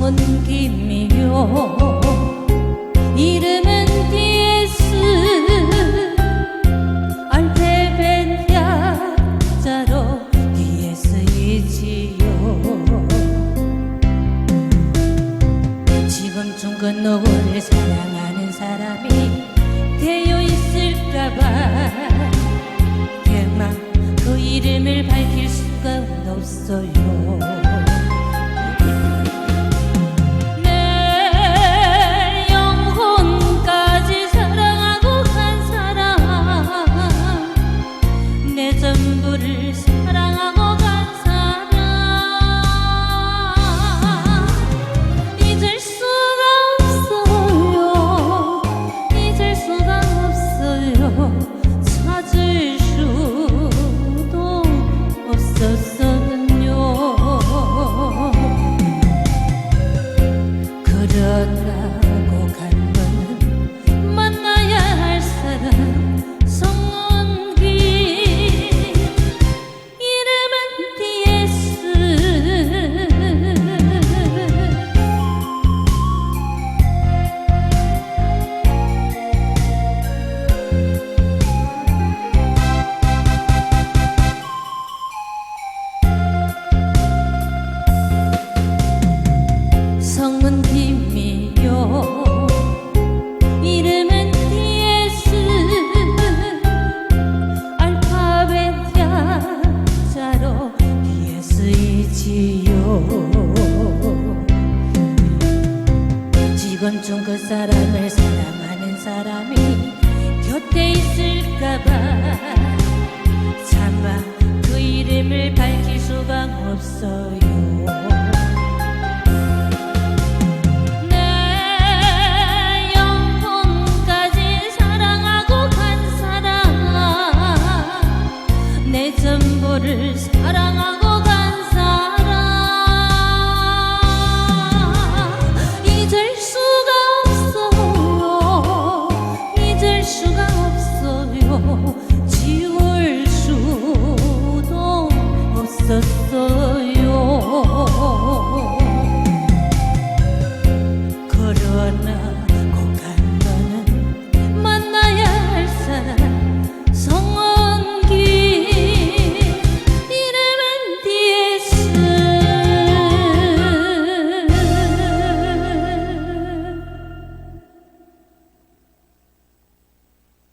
손김이요. 이름은 디에스 알테벤 약자로 DS이지요. 지금 중근 누구를 사랑하는 사람이 되어 있을까봐 대망 그 이름을 밝힐 수가 없어요. 그 그 사람을 사랑하는 사람이 곁에 있을까봐 차마 그 이름을 밝힐 수가 없어요. 내 전부를 지울 수도 없었어.